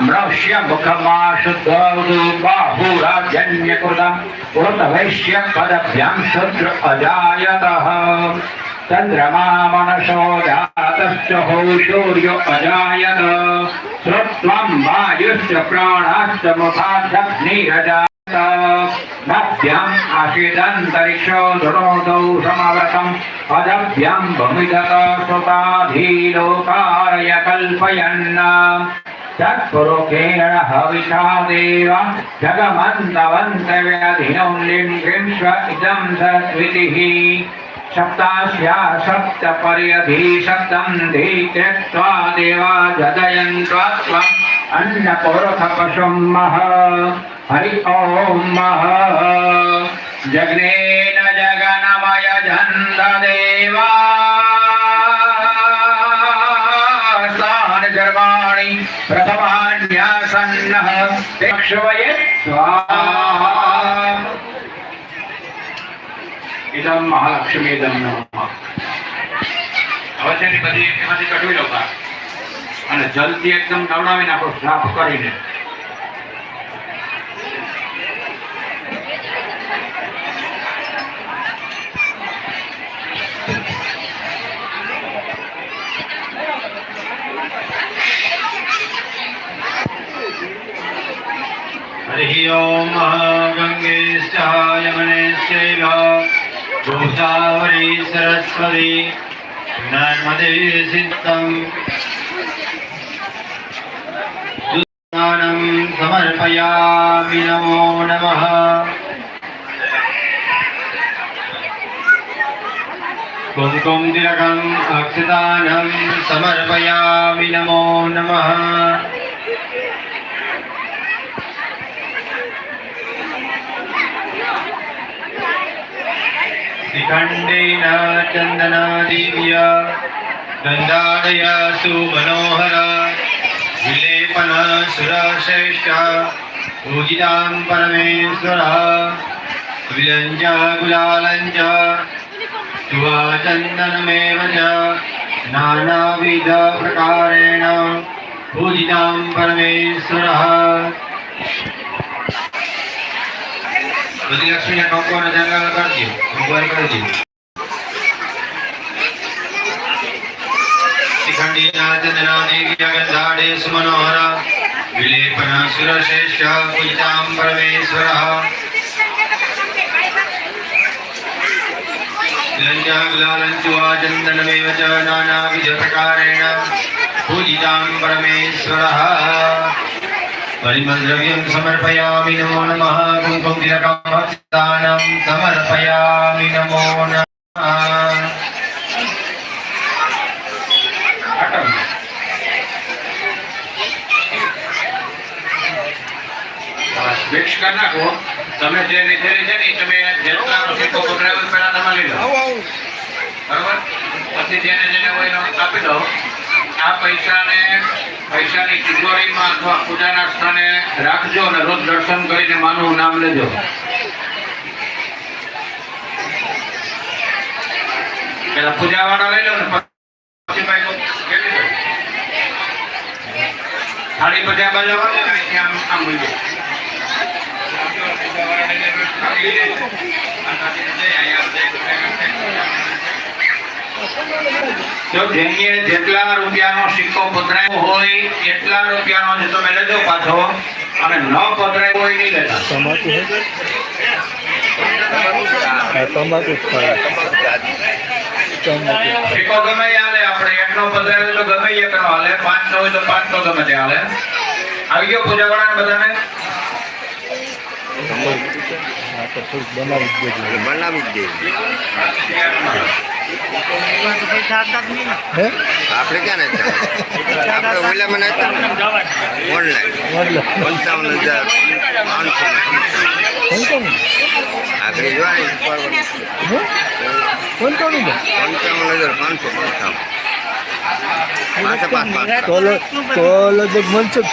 ताम्रस्य मुखमा शुद्धवतु बाहुराजन्यकृतम् उर्तवैश्य पदभ्यां शूद्र अजायतः चन्द्रमा मनसो जातश्च हौ सूर्यो अजायत श्रुत्वं वायुश्च प्राणाश्च मुखाध्यग्निरजायत मध्याम् आशिदन्तरिक्षो धृणोतौ समवरतम् तत्पुरुषेण हविषा देव जगमन्तवन्तव्यधिनौ लिङ्गिं स्व इदं सद्वितिः सप्तास्या त्यक्त्वा देवा जदयन्त्वा त्वम् अन्नपुरुषपशुं मह। हरि ॐ मह। जग्नेन झन्ददेवा प्रथमान्यासन्नः चक्षुवये स्वाहा ઇદમ મહાલક્ષ્મી ઇદમ નમઃ હવે તેની બધી એમાંથી કઢવી લો બહાર. અને જલથી એકદમ નવડાવી નાખો સાફ કરીને हरिः ॐ गङ्गेश्चाय यमुनेश्चैव गोदावरी सरस्वती नर्मदे सिद्धम् स्नानं समर्पयामि नमो नमः कुङ्कुम तिलकम् अक्षतानं समर्पयामि नमो नमः शिखण्डेन चन्दनादिव्य गन्धादय सुमनोहर, विलेपन सुरश्रेष्ठ, पूजितां परमेश्वरः, विलञ्च गुलालञ्च सुवाचन्दनमेव च नानाविधप्रकारेण पूजितां परमेश्वरः। બધી લક્ષ્મીને કંકુવાના જંગલ કરજો કંકુવારી કરજો શિખંડીના ચંદના દેવ્ય ગંધાડે સુમનોહર વિલેપન સુરશ્રેષ્ઠ પૂજિતાં પરમેશ્વરઃ લંજાગલાલંચુવા ચંદનમેવ ચ નાનાવિધપ્રકારેણ પૂજિતાં પરમેશ્વરः परिमलद्रव्यं समर्पयामि नमो नमः कुङ्कुमतिलकं समर्पयामि नमो नमः મિક્સ કરી નાખો તમે જે લીધેલી છે ને એ તમે જેટલા સિક્કો પકડાવ્યો એ પહેલા તમે લઈ લો બરોબર પછી જેને જેને હોય એનો આપી દો આ પૈસાને પૈસાની તિજોરીમાં અથવા પૂજાના સ્થાને રાખજો અને રોજ દર્શન કરીને માનું નામ લેજો પેલા પૂજાવાળા લઈ લો ને પછી? થાળી પછી આ બાજુ આવવા દે ને અહીંથી આમ આમ જો જેને જેટલા રૂપિયાનો સિક્કો પધરાયો હોય એટલા રૂપિયાનો જ તમે લેજો પાછો અને ન પધરાયો હોય નહીં લેતા તમાકુ હે તમાકુ જ ખાય તમાકુ સિક્કો ગમે એ હાલે આપણે એકનો પધરાયો તો ગમે એ એકનો હાલે પાંચ નો હોય તો પાંચ નો ગમે તે હાલે આવી ગયો પૂજા વાળા બધાને આ તો થોડુંક બનાવી જ દેજો બનાવી જ દેવી હે આપણે ક્યાં નથી આપણે ઓલામાં નથી ઓનલાઈન. પંચાવન હજાર પાંચસો આપણે જોવાની પંચાવન હજાર? પાંચસો પંચાવન. તો મનસુખ.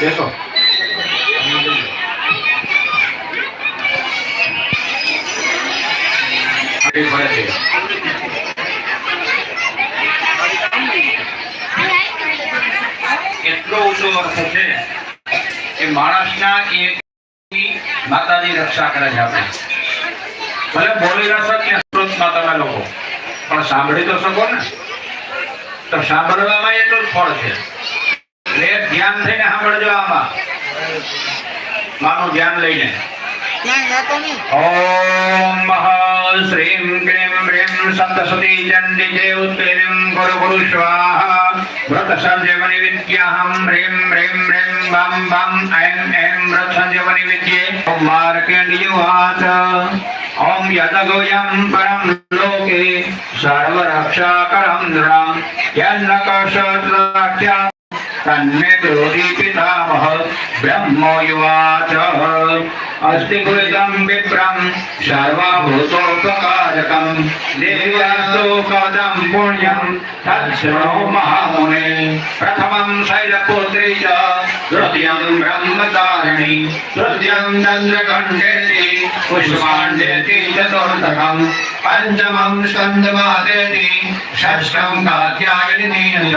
બેસો કેટલો ઊંચો વખત છે એ માણસના એ માતાજી રક્ષા કરે છે આપણે. ભલે બોલી ન શકીએ સ્ત્રોતમાં તમે લોકો, પણ સાંભળી તો શકો ને. તો સાંભળવામાં એટલું જ ફળ છે. એટલે ધ્યાન થઈને સાંભળજો આમાં. માનું ધ્યાન લઈને. ॐ महाश्रीं क्रीं ह्रीं सप्तसती चण्डिके उत्पीडिं स्वाह कुरु स्वाहा व्रतसञ्जीवनिविद्याहं ह्रीं ह्रीं ह्रीं बं बं ऐं ऐं व्रतसञ्जीवनिविद्ये ॐ मार्कण्डियुवाच। ॐ यदगोयं परं लोके सर्वरक्षाकरं नृणां। यन्न कषत्राख्या तन्मे ब्रूहि पितामह ब्रह्मो युवाच। अस्ति भुजम् विप्रम् सर्वभूतोपकारकम् दिव्यास्तोपदम् पुण्यम् तच्छृणो महामुने प्रथमम् शैलपुत्री च तृतीयम् ब्रह्मचारिणी तृतीयम् चन्द्रखण्डेति पुष्पाण्डेति चतुर्थकम् पञ्चमम् स्कन्दमादेति षष्ठम् कात्यायनी च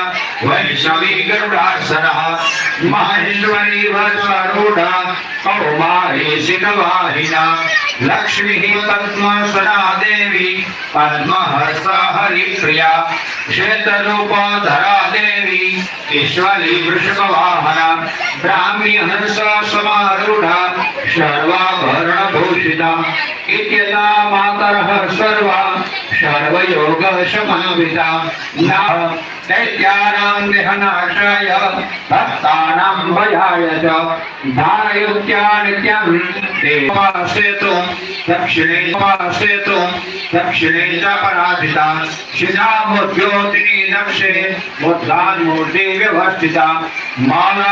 वैष्णवी गरुडासनः माहेश्वरी वत्सरूढा कौमारी शिखवाहिना लक्ष्मीः पद्मासना देवी पद्महस्ता हरिप्रिया श्वेतरूपधरा देवी ईश्वरी वृषभवाहना ब्राह्मी हंस समारूढा सर्वाभरणभूषिता इत्यता मातरः सर्वा सर्वयोगशमाविता न दैत्यानां देहनाशाय भक्तानां भयाय च देवासेतु दक्षिणे दक्षिणे च पराजिता दक्षे मुद्रान्मूर्ति व्यवस्थिता च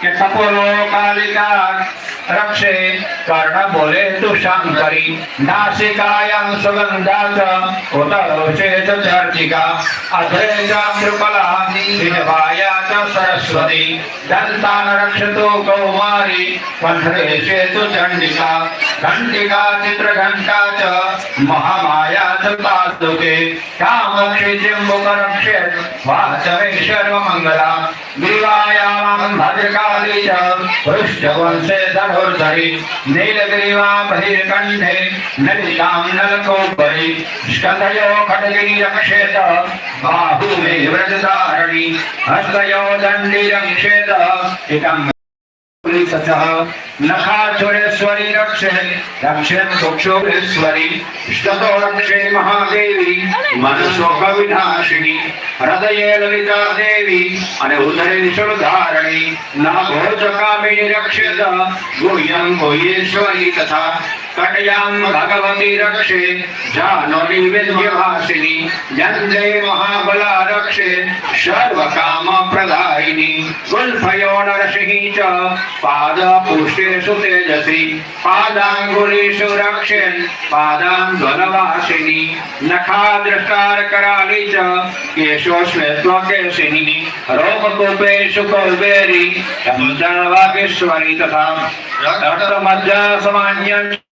કે તપોલો કાલિકા રક્ષે કર્ણ બોલે તુ શંકરી નાસિકાયામ સુગંધા ચ ઉતરોષે ચ ચર્ચિકા અધરે ચ કૃપલા વિનવાયા ચ સરસ્વતી દંતાન રક્ષતો કૌમારી કંઠરેશે તુ ચંડિકા घंटिका चित्र घंटा च महामाया चालुके कामाक्षि जिम्बुकरक्षे वाचवे सर्वमङ्गला दिवायां भद्रकाली च, पृष्ठवंशे धनुर्धरि। नीलग्रीवा बहिर्कण्ठे, नलिकां नलकोपरि। स्कन्दयो खड्गीरक्षेत बाहु मे व्रजधारणी हस्तयो दण्डीरक्षेत इकं नखाचुरेश्वरी रक्षे रक्षेन दोक्षोरेश्वरी स्ततो रक्षे महादेवी मनशोक विनाशिनी हृदये ललिता देवी અને ઉદરે વિષ્ણુધારણી નાભોજ કામિની રક્ષેત ગુહ્યમ ગુહ્યેશ્વરી તથા कटयाम भगवती रक्षे जानोली विद्यवासिनी जन्दे महाबला रक्षे सर्वकाम प्रदायिनी गुल्फयो नरसिंहि च पाद पुष्टे सुतेजसी पादांगुलीषु पादपुष्टेषु पादां ध्वनवासिनी नखा दृष्टार नखादृष्टारकराली च केशो केशोश्वेत्वकेशिनी रोमकूपेषु कौबेरी चन्दनवागेश्वरी तथा रक्त मज्जा समान्यं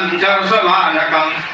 你家是哪一家？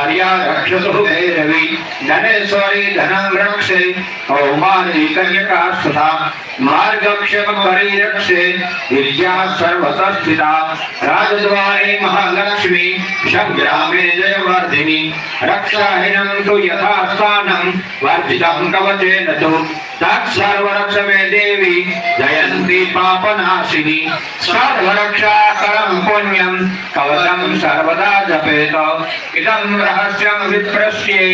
भार्या रक्षसु भैरवि धनेश्वरी धनं रक्षे कन्यकास्तथा कन्यका सुधा मार्गक्षम परिरक्षे गिरिजा सर्वतस्थिता राजद्वारे महालक्ष्मी शग्रामे जयवर्धिनी, रक्षाहिनं तु यथा स्थानं वर्धितं कवचेन तु तत्सर्वरक्षमे देवी जयन्ति पापनाशिनि सर्वरक्षाकरं पुण्यं कवचं सर्वदा जपेत इदं रहस्यं विप्रस्ये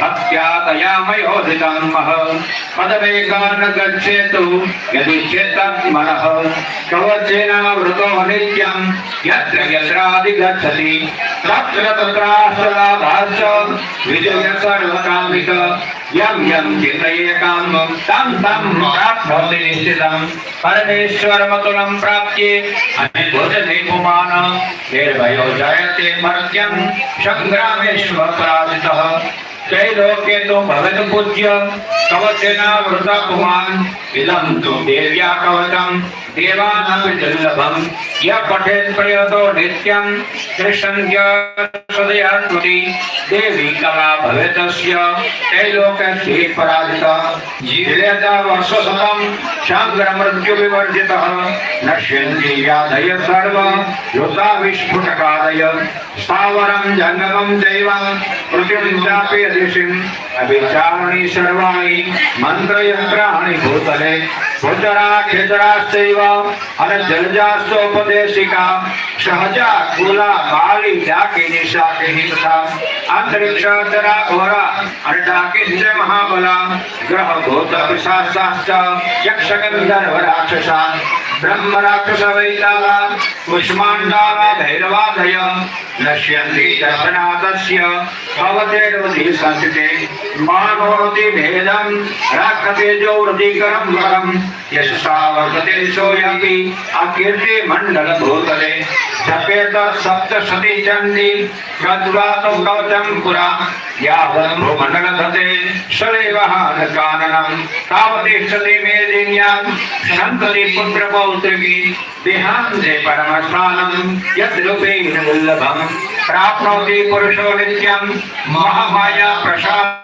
भक्त्या तया मयोधितं मह पदवेगान् गच्छेतु यदि चेत् मनः कवचेनावृतो नित्यं यत्र यत्राधिगच्छति तत्र तत्राश्च लाभाश्च विजयसर्वकामिक यम यम चिन्तयेकां तं तं प्राप्नोति निश्चितं परमेश्वरमतुलं प्राप्ये अनिर्भोजते पुमान निर्भयो जायते मर्त्यं सङ्ग्रामेष्वपराजितः। त्रैलोक्ये तु भगवत्पूज्य कवचेनावृतपुमान् इदं तु देव्या कवचं देवानपि दुर्लभम्। य पठेत् प्रयतो नित्यं कृष्णस्य सदया देवी कला भवेतस्य शाङ्करमृत्युविवर्जितः नश्यन्ति व्याधय सर्व, युता विस्फुटकादय। स्थावरं अभिचारणी सर्वाणि, मन्त्रयन्त्राणि भूतले। भूचरा खेचराश्चैव अनजलजास्तोपदेशिका सहजा, गोला, बाली, डाके निशा के हिंसा, अंतरिक्ष तरा घोरा अनडाकिश्च महाबला, ग्रह, भूत, पिशाच यक्ष गंधर्व राक्षसा ब्रह्म राक्षस वैताला कुष्माण्डाला भैरवादय, नश्यन्ति दर्शनाथस्य भवतेर्वधि संस्थिते मानोरति भेदं राक्षते जो वृद्धिकरं वरं, यशसा वर्तते सोऽयमपि अकीर्ति मण्डल जपेत सप्तशती चण्डी गत्वा तु कवचं पुरा। यावत् भूमण्डलधते सदैवहान काननं तावतिष्ठति मे दिन्यां सन्तति पुत्रपौत्रिकी देहान्ते परमस्थानं यद्रूपेण पुरुषो नित्यं महामाया प्रसादतः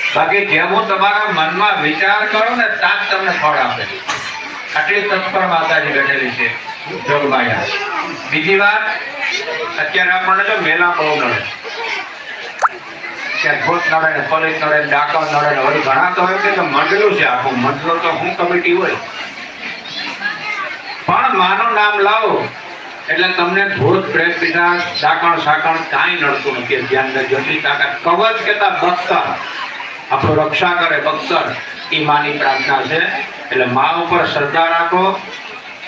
બાકી જેવું તમારા મનમાં વિચાર કરો ને ત્યાં તમને ફળ આપે આટલી તત્પર માતાજી બેઠેલી છે જોગમાયા બીજી વાત, અત્યારે આપણને તો મેલા બહુ નડે. ભૂત નડે ને પોલીસ નડે ડાકા નડે ને વળી ઘણા તો એમ કે મંડળું છે આખું. મંડળું તો હું કમિટી હોય. પણ માનું નામ લાવો, એટલે તમને ભૂત પ્રેત પિતા સાકણ સાકણ કાંઈ નડતું નથી. ધ્યાન એટલી તાકાત. કવચ કેતા બખ્તર આપણું રક્ષા કરે ભક્તર. એ માની પ્રાર્થના છે. એટલે મા ઉપર શ્રદ્ધા રાખો.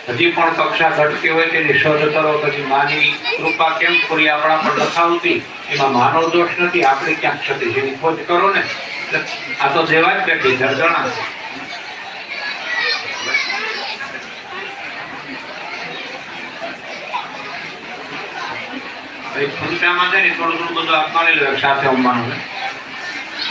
હજી પણ કક્ષા ઘટતી હોય તેની શોધ કરો. પછી માની કૃપા કેમ પૂરી આપણા પર લખાવતી? એમાં માનો દોષ નથી. આપણે ક્યાંક ક્ષતિ જેની ખોજ કરો ને? આ તો દેવા જ બેઠી ધરધણા ફૂંટામાં છે ને થોડું થોડું બધું આપવાની સાથે આવવાનું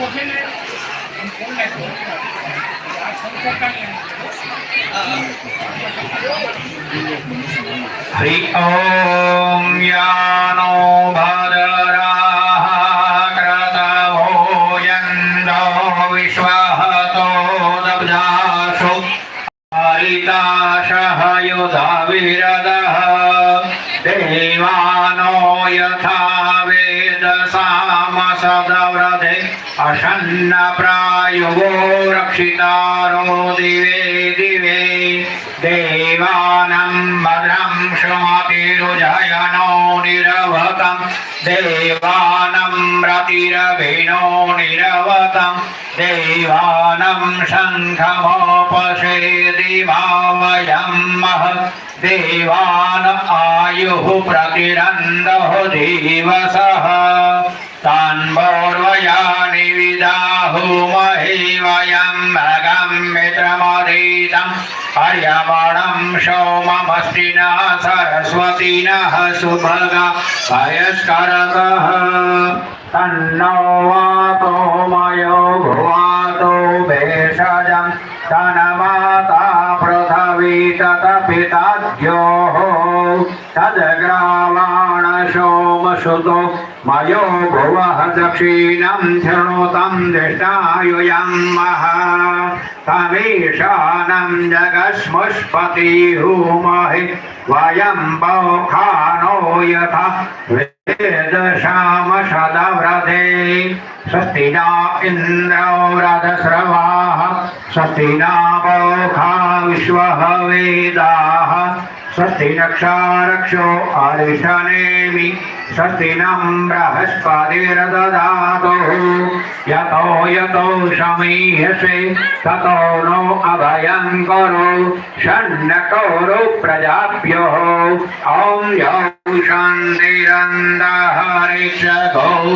લો. हरि ॐ यानो भदराः अशन्नप्रायुवो रक्षितारो दिवे दिवे देवानं भद्रं मतिरुजय निरवतं देवानं प्रतिरविणो निरवतं देवानं शङ्खमोपशेदिमावयं मह देवान आयुः प्रतिरन्दः दिवसः तान् बोर्वयानि विदाहो वयं भगं मित्रमधीतम् हर्यवणं सोममस्ति न सरस्वतीनः सुभगा भयस्करतः तन्नो वातो मयो भुवातो भेषजं तनमाता पृथ्वी ततपिताद्योः तद्ग्रावाण सोमसुतो मयो भुवः दक्षिणं शृणुतं दृष्टायुयं महा तमीशानं जगस्मुष्पतिहुमहि वयं पौखानो यथा वेदशामशदव्रते स्वस्ति न इन्द्रो रथस्रवाः स्वस्ति न पौखा विश्वः वेदाः। स्वस्ति नक्षारक्षो अरिषनेमि स्वस्ति नं बृहस्पतिर्ददातु। यतो यतो शमीयसे, ततो नो अभयं करो। षण्णकोरो प्रजाभ्यो ॐ यौ शान्तिरन्दहरिष गौ